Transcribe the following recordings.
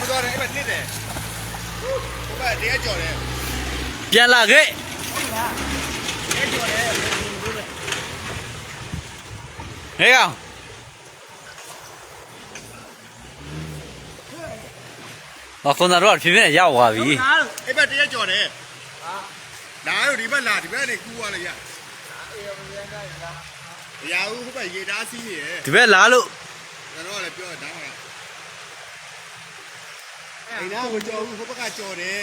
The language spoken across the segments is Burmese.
မသွားတယ်အဲ့မှာတစ်တယ်ဟိုဘက်တရားကြော်တယ်ပြန်လာခဲ့တရားကြော်တယ်ဟေးကောင်ဟောကွန်တာတော့ဖြည်းဖြည်းရောက်သွားပြီအဲ့ဘက်တရားကြော်တယ်ဟာလာရောဒီဘက်လာဒီဘက်နေကူသွားလိုက်ရရဘူးဟိုဘက်ရေတားစီးနေတယ်ဒီဘက်လာလို့ကျွန်တော်ကလည်းပြောတာက အဲ့ဒါကိုကြော်ဘူးဟိုဘက်ကကြော်တယ်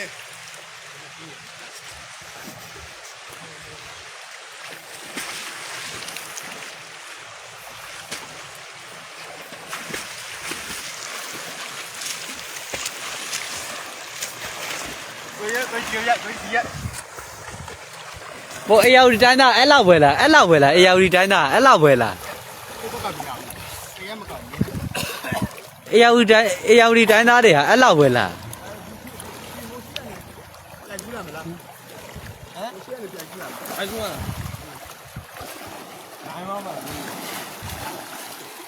ကိုရကိုကြည့်ရကိုကြည့်ရဟိုအေယာဝတီတိုင်းသားအဲ့လောက်ပဲလားအဲ့လောက်ပဲလားအေယာဝတီတိုင်းသားအဲ့လောက်ပဲလားကိုဘက်ကပြောင်းတရားမကောင်းဘူး အေယာဝတီတိုင်းအေယာဝတီတိုင်းသားတွေဟာအဲ့လောက်ပဲလားလိုက်ကြည့်ရမလားဟမ်ရှင်းနေပြန်ကြည့်ရမယ်အဲ့ကွာနိုင်ပါမလား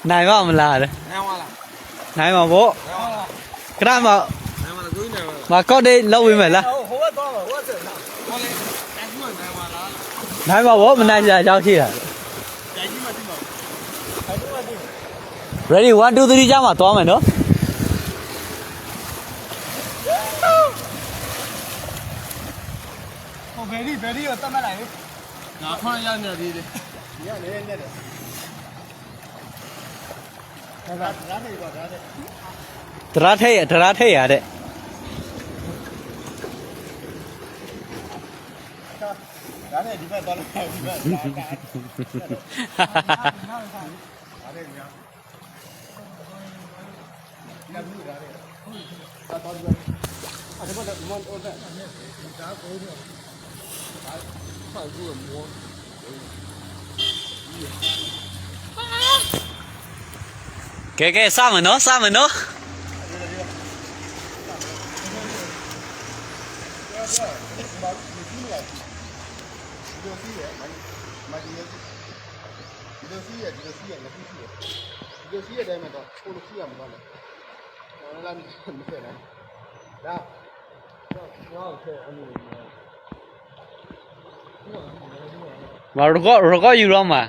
နိုင်ပါမလားတဲ့နိုင်ပါလားနိုင်ပါဗောနိုင်ပါလားခဏမနိုင်ပါလားကိုနိုင်ပါလားမကော့ဒေးလောက်ဝင်မယ်လားဟိုဟိုဘက်သွားပါဟိုဘက်ဆက်လားဟောလေအဲ့ကွာနိုင်ပါလားနိုင်ပါဗောမနိုင်ကြအကြောင်းရှိတာ ကြိုင်ကြီးမှသိပါအဲ့ကွာသိ ready 1 2 3ကြောင်းမှာသွားမယ်နော်ဟိုဘယ်ဒီဘယ်ဒီကိုတတ်မှတ်လိုက်ငါခွန်းရနေသေးတယ်ညနေနေတယ်ဒါကဒါနေပါဒါတဲ့ဒရာထိတ်ရဒရာထိတ်ရတဲ့ဒါနဲ့ဒီဘက်သွားလိုက်ဒီဘက်ဒါကဒါနဲ့ညာလာဘူးဒါနဲ့အာတော်တယ်အဲ့ဒါက မန်အော်တဲ့ဒါကိုတော့ဒါဖာကူမောကဲကဲစမယ်နော်စမယ်နော်ဒီလို စီးရမဒီလိုဒီလိုစီးရဒီလိုစီးရငါစီးစီးရဒီလိုစီးရတိုင်းမှာတော့ကိုလိုစီးရမှာတော့လေလာမမဖဲနိုင်ဒါတော့တော့ဆက်အမှုမရကောရကောယူတော့မှာ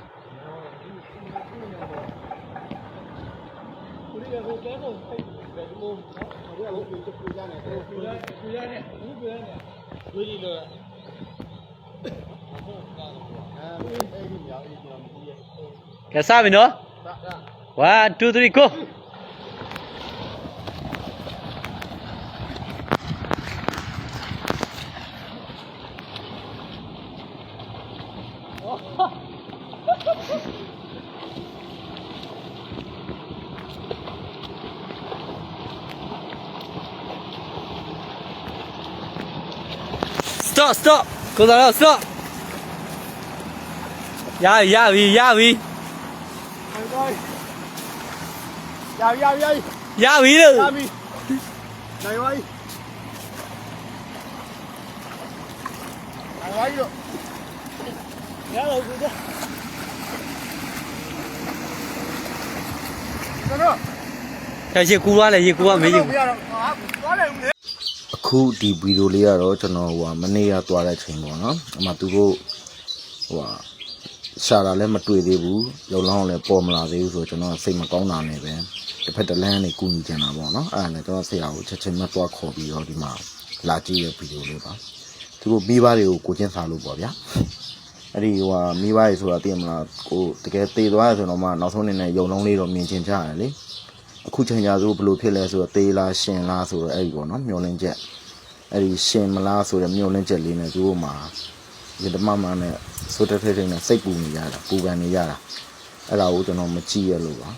ကိုလေးကဟိုတဲတော့ဖိတ်တယ်ဒီလိုနော်ဟိုကဟိုပြပြရတယ်ဟိုပြရပြရတယ်ဘူးပြရတယ်ဝေးကြီးတော့အဲအဲ့ဒီမြောက်အဲ့ဒီမြောက်မကြည့်ရကဲစပြီနော်ဒါဒါ1 2 3 go စတော့စတော့ကိုစားတော့စတော့ရပြီရပြီရပြီရရရရရပြီလို့ရပြီနိုင်ပါပြီနိုင်ပါပြီတော့ ရတော့ကူတော့ကျွန်တော်ကဲရေကူသွားလေရေကူကမေးရေမရတော့ဟာသွားတယ်ဦးလေအခုဒီဗီဒီယိုလေးကတော့ကျွန်တော်ဟိုဟာမနေ့ကသွားတဲ့ချိန်ပေါ့နော်အမှသူတို့ဟိုဟာရှာတာလည်းမတွေ့သေးဘူးလုံလောင်းလည်းပေါ်မလာသေးဘူးဆိုတော့ကျွန်တော်စိတ်မကောင်းတာနဲ့ပဲတစ်ဖက်တစ်လမ်းနေကူညီကြတာပေါ့နော်အဲ့ဒါနဲ့ကျွန်တော်ဆရာကိုချက်ချင်းမသွားခေါ်ပြီးတော့ဒီမှာလာကြည့်တဲ့ဗီဒီယိုလေးပါသူတို့မိဘတွေကိုကိုချင်းစားလို့ပေါ့ဗျာ အဲ့ဒီဟိုဟာမိဘတွေဆိုတာသိရမလားကိုတကယ်သေသွားရဆိုတော့မှနောက်ဆုံးနေနဲ့ယုံလုံးလေးတော့မြင်ချင်ကြရတယ်လေအခုချိန်ကြာဆိုဘယ်လိုဖြစ်လဲဆိုတော့သေလားရှင်လားဆိုတော့အဲ့ဒီပေါ့နော်မျောလင်းချက်အဲ့ဒီရှင်မလားဆိုတဲ့မြို့လင်းချက်လေးနဲ့သူတို့မှာဒီဓမ္မမနဲ့ဆိုတဲ့ထိတ်ထိတ်နဲ့စိတ်ပူနေရတာပူပန်နေရတာအဲ့ဒါကိုကျွန်တော်မကြည့်ရလို့ပါ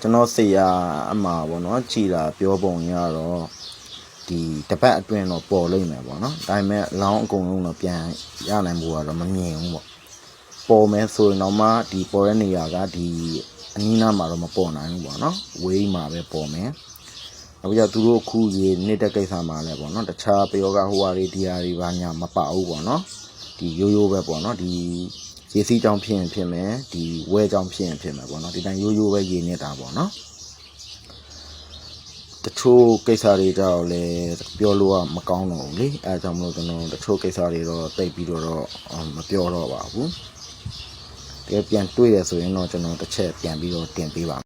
ကျွန်တော်စိတ်ရအမှားပေါ့နော်ကြည်တာပြောပုံရတော့ ဒီတပတ်အတွင်းတော့ပေါ်လိမ့်မယ်ပေါ့နော်ဒါပေမဲ့လောင်းအကုန်လုံးတော့ပြန်ရနိုင်ဖို့ကတော့မမြင်ဘူးပေါ့ပေါ်မယ်ဆိုရင်တော့မှဒီပေါ်တဲ့နေရာကဒီအနီးနားမှာတော့မပေါ်နိုင်ဘူးပေါ့နော်ဝေးမှာပဲပေါ်မယ်နောက်ပြီးတော့သူတို့အခုရေနေတဲ့ကိစ္စမှာလည်းပေါ့နော်တခြားပယောဂဟိုဟာတွေဒီဟာတွေဘာညာမပဘူးပေါ့နော်ဒီရိုးရိုးပဲပေါ့နော်ဒီရေစီးကြောင်ဖြစ်ရင်ဖြစ်မယ်ဒီဝဲကြောင်ဖြစ်ရင်ဖြစ်မယ်ပေါ့နော်ဒီတိုင်းရိုးရိုးပဲရေနေတာပေါ့နော် တချို့ကိစ္စတွေကြောင့်လည်းပြောလို့ကမကောင်းတော့ဘူးလေအဲဒါကြောင့်မလို့ကျွန်တော်တချို့ကိစ္စတွေတော့တိတ်ပြီးတော့တော့အော်မပြောတော့ပါဘူးတကယ်ပြန်တွေ့ရဆိုရင်တော့ကျွန်တော်တစ်ချက်ပြန်ပြီးတော့တင်ပေးပါ